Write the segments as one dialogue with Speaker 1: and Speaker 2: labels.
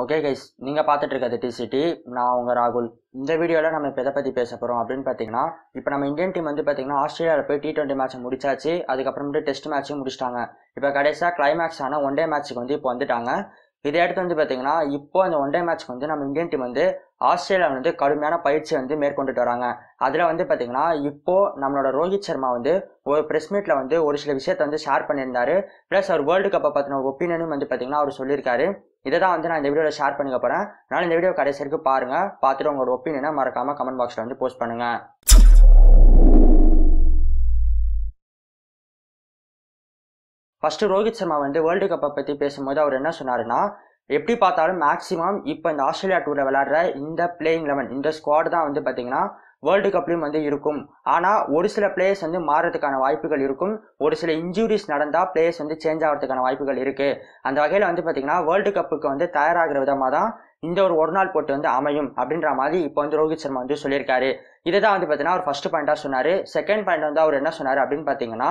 Speaker 1: Okay guys நீங்கள் பார்த்துட்டு இருக்கிறது டிசிடி நான் உங்கள் ராகுல். இந்த வீடியோவில் நம்ம இப்போ எதை பற்றி பேச போகிறோம் அப்படின்னு பார்த்தீங்கன்னா இப்போ நம்ம இந்தியன் டீம் வந்து பார்த்தீங்கன்னா ஆஸ்திரேலியாவில் போய் டி டுவெண்ட்டி மேட்ச் முடிச்சாச்சு. அதுக்கப்புறமேட்டு டெஸ்ட் மேட்ச்சும் முடிச்சிட்டாங்க. இப்போ கடைசியாக கிளைமேக்ஸ் ஆன ஒன் டே மேட்ச்சுக்கு வந்து இப்போ வந்துட்டாங்க. இதை அடுத்து வந்து பார்த்தீங்கன்னா இப்போ அந்த ஒன் டே மேட்ச்க்கு வந்து நம்ம இந்தியன் டீம் வந்து ஆஸ்திரேலியா வந்து கடுமையான பயிற்சி வந்து மேற்கொண்டுட்டு வராங்க. அதில் வந்து பார்த்தீங்கன்னா இப்போது நம்மளோட ரோஹித் சர்மா வந்து ஒரு ப்ரெஸ் மீட்டில் வந்து ஒரு சில விஷயத்தை வந்து ஷேர் பண்ணியிருந்தாரு. ப்ளஸ் அவர் வேர்ல்டு கப்பை பற்றின ஒரு ஒப்பீனியனும் வந்து பார்த்தீங்கன்னா அவர் சொல்லியிருக்காரு. இதை தான் வந்து நான் இந்த வீடியோவில் ஷேர் பண்ணிக்க போகிறேன் அதனால் இந்த வீடியோ கடைசி வரைக்கும் பாருங்கள் பார்த்துட்டு உங்களோட ஒப்பீனியனை மறக்காமல் கமெண்ட் பாக்ஸில் வந்து போஸ்ட் பண்ணுங்கள் ஃபஸ்ட்டு ரோஹித் சர்மா வந்து வேர்ல்டு கப்பை பற்றி பேசும்போது அவர் என்ன சொன்னாருன்னா எப்படி பார்த்தாலும் மேக்ஸிமம் இப்போ இந்த ஆஸ்திரேலியா டூரில் விளையாடுற இந்த பிளேயிங் லெவன் இந்த ஸ்குவாட் தான் வந்து பார்த்தீங்கன்னா வேர்ல்டு கப்லையும் வந்து இருக்கும். ஆனால் ஒரு சில பிளேயர்ஸ் வந்து மாறுறதுக்கான வாய்ப்புகள் இருக்கும். ஒரு சில இன்ஜுரிஸ் நடந்தால் பிளேயர்ஸ் வந்து சேஞ்ச் ஆகிறதுக்கான வாய்ப்புகள் இருக்குது அந்த வகையில் வந்து பார்த்தீங்கன்னா வேர்ல்டு கப்புக்கு வந்து தயாராகிற விதமாக தான் இந்த ஒரு ஒரு நாள் போட்டு வந்து அமையும் அப்படின்ற மாதிரி இப்போ வந்து ரோஹித் சர்மா வந்து சொல்லியிருக்காரு. இதை தான் வந்து பார்த்தீங்கன்னா அவர் ஃபர்ஸ்ட் பாயிண்டாக சொன்னார். செகண்ட் பாயிண்ட் வந்து அவர் என்ன சொன்னார் அப்படின்னு பார்த்தீங்கன்னா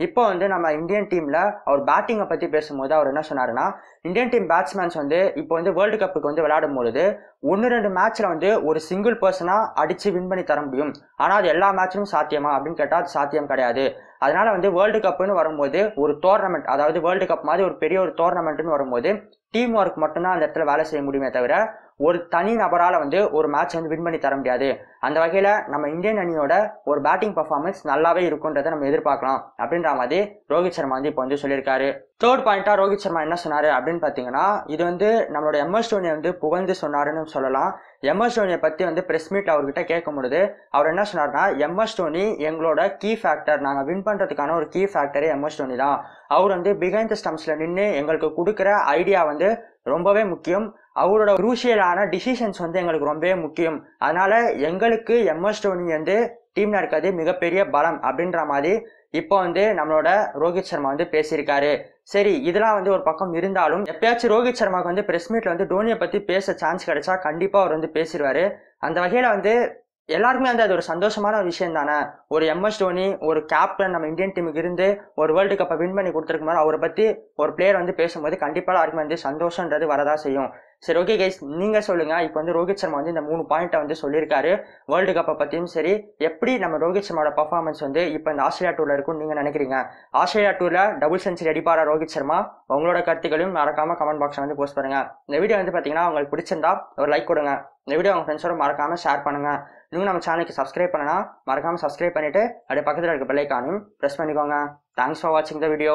Speaker 1: இப்போ வந்து நம்ம இந்தியன் டீமில் அவர் பேட்டிங்கை பற்றி பேசும்போது அவர் என்ன சொன்னாருன்னா இந்தியன் டீம் பேட்ஸ்மேன்ஸ் வந்து இப்போ வந்து வேர்ல்டு கப்புக்கு வந்து விளையாடும் பொழுது ஒன்று ரெண்டு மேட்ச்சில் வந்து ஒரு சிங்கிள் பர்சனாக அடித்து வின் பண்ணி தர முடியும். ஆனால் அது எல்லா மேட்சிலும் சாத்தியமா அப்படின்னு கேட்டால் அது சாத்தியம் கிடையாது. அதனால வந்து வேர்ல்டு கப்புன்னு வரும்போது ஒரு டோர்னமெண்ட் அதாவது வேர்ல்டு கப் மாதிரி ஒரு பெரிய ஒரு டோர்னமெண்ட்னு வரும்போது டீம் ஒர்க் மட்டும்தான் அந்த இடத்துல வேலை செய்ய முடியுமே தவிர ஒரு தனி நபரால் வந்து ஒரு மேட்ச் வந்து வின் பண்ணி தர முடியாது. அந்த வகையில் நம்ம இந்தியன் அணியோட ஒரு பேட்டிங் பர்ஃபார்மன்ஸ் நல்லாவே இருக்குன்றதை நம்ம எதிர்பார்க்கலாம் அப்படின்ற மாதிரி ரோஹித் சர்மா வந்து இப்போ வந்து சொல்லியிருக்காரு. தேர்ட் பாயிண்ட்டாக ரோஹித் சர்மா என்ன சொன்னார் அப்படின்னு பார்த்தீங்கன்னா இது வந்து நம்மளோட எம்எஸ் டோனியை வந்து புகழ்ந்து சொன்னாருன்னு சொல்லலாம். எம்எஸ் டோனியை பற்றி வந்து ப்ரெஸ் மீட் அவர்கிட்ட கேட்கும் பொழுது அவர் என்ன சொன்னார்னா எம்எஸ் டோனி எங்களோட கீ ஃபேக்டர் நாங்கள் வின் பண்ணுறதுக்கான ஒரு கீ ஃபேக்டரே எம்எஸ் டோனி தான் அவர் வந்து பிகைண்ட் ஸ்டம்ஸில் நின்று எங்களுக்கு கொடுக்குற ஐடியா வந்து ரொம்பவே முக்கியம். அவரோட குரூஷியலான டிசிஷன்ஸ் வந்து எங்களுக்கு ரொம்பவே முக்கியம். அதனால எங்களுக்கு எம்எஸ் டோனி வந்து டீம்ல இருக்கிறது மிகப்பெரிய பலம் அப்படின்ற மாதிரி இப்போ வந்து நம்மளோட ரோஹித் சர்மா வந்து பேசியிருக்காரு. சரி இதெல்லாம் வந்து ஒரு பக்கம் இருந்தாலும் எப்பயாச்சும் ரோஹித் சர்மாவுக்கு வந்து பிரஸ் மீட்ல வந்து டோனியை பத்தி பேச சான்ஸ் கிடைச்சா கண்டிப்பா அவர் வந்து பேசிடுவாரு அந்த வகையில வந்து எல்லாருக்குமே வந்து அது ஒரு சந்தோஷமான ஒரு விஷயம் தானே? ஒரு எம்எஸ் டோனி ஒரு கேப்டன் நம்ம இந்தியன் டீமுக்கு இருந்து ஒரு வேர்ல்டு கப்பை வின் பண்ணி கொடுத்துருக்கும் போது அவரை பற்றி ஒரு பிளேயர் வந்து பேசும்போது கண்டிப்பாக எல்லாருக்குமே வந்து சந்தோஷன்றது வரதா செய்யும். சரி ஓகே கைஸ் நீங்கள் சொல்லுங்கள் இப்போ வந்து ரோஹித் சர்மா வந்து இந்த மூணு பாயிண்ட்டை வந்து சொல்லியிருக்காரு வேர்ல்டு கப்பை பற்றியும் சரி எப்படி நம்ம ரோஹித் சர்மாவோட பர்ஃபார்மன்ஸ் வந்து இப்போ இந்த ஆஸ்திரேலியா டூரில் இருக்கும்னு நீங்கள் நினைக்கிறீங்க? ஆஸ்திரேலியா டூரில் டபுள் செஞ்சுரி அடிப்பாரா ரோஹித் சர்மா? உங்களோட கருத்துக்களையும் மறக்காமல் கமெண்ட் பாக்ஸில் வந்து போஸ்ட் பண்ணுங்கள் இந்த வீடியோ வந்து பார்த்தீங்கன்னா உங்களுக்கு பிடிச்சிருந்தா ஒரு லைக் கொடுங்க. இந்த வீடியோ உங்கள் ஃப்ரெண்ட்ஸோட மறக்காமல் ஷேர் பண்ணுங்கள் இன்னும் நம்ம சேனலுக்கு சப்ஸ்கிரைப் பண்ணனா மறக்காமல் சப்ஸ்கிரைப் பண்ணிவிட்டு அப்படியே பக்கத்தில் இருக்க பெல்லைக்கானையும் ப்ரெஸ் பண்ணிக்கோங்க. தேங்க்ஸ் ஃபார் வாட்சிங் த வீடியோ